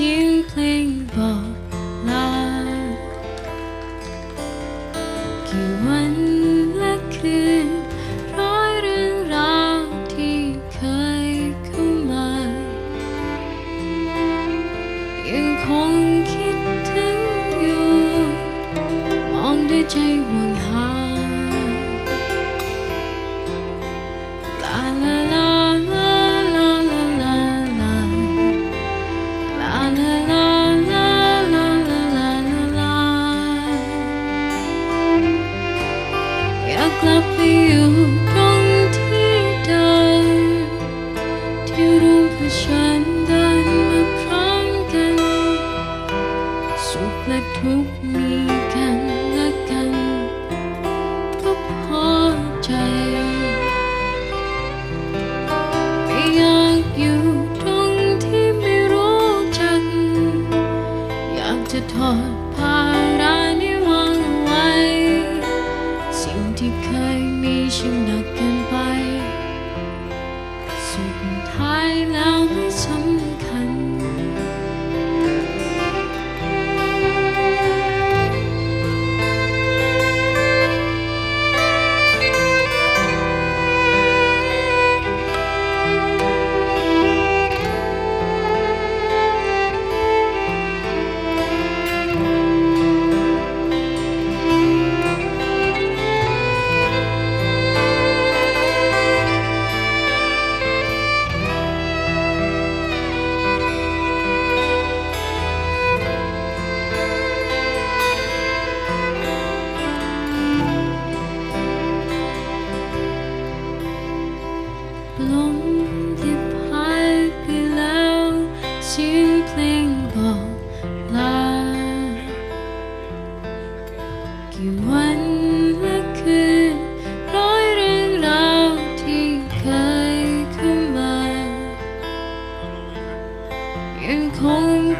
เสียงเพลงบอกลากี่วันและคืนร้อยเรื่องราวที่เคยเข้ามายังคงคิดถึงอยู่ มองด้วยใจห่วงหา na na จะทอดภาระนี้วางไว้ สิ่งที่เคยมีช่างหนักเกินไป สุดท้ายแล้วไม่สำ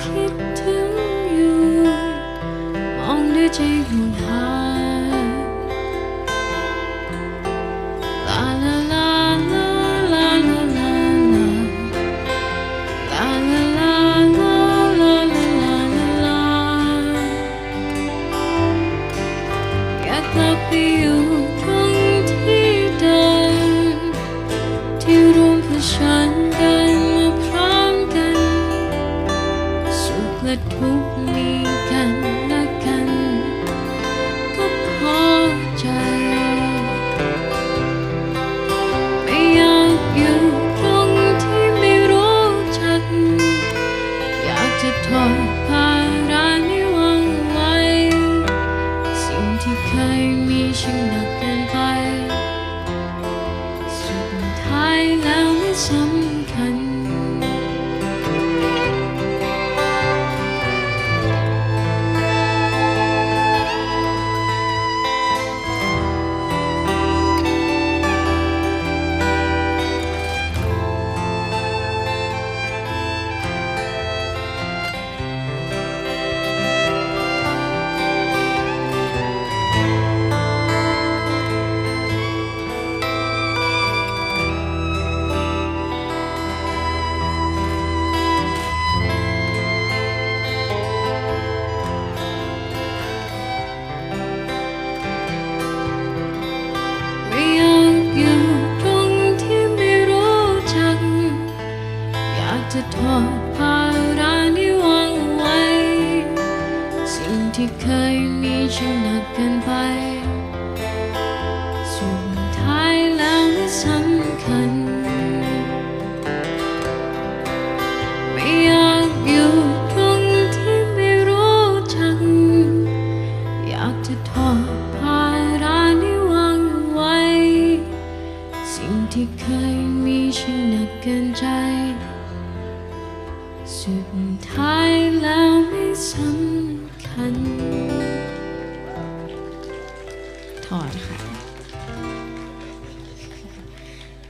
คิดถึงอยู่ มองด้วยใจห่วงหาลาลาลาลาลาลาลาลาลาลาลาลาลาลาลาลาอยากกลับไปอยู่ตรงที่เดิมที่รวมเผชิญกัน สุขและทุกมีกันและกัน ก็พอใจ ไม่อยากอยู่ตรงที่ไม่รู้จัก อยากจะทอดภาระนี้วางไว้ สิ่งที่เคยมีช่างหนักเกินไป สุดท้ายแล้วไม่สำคัญ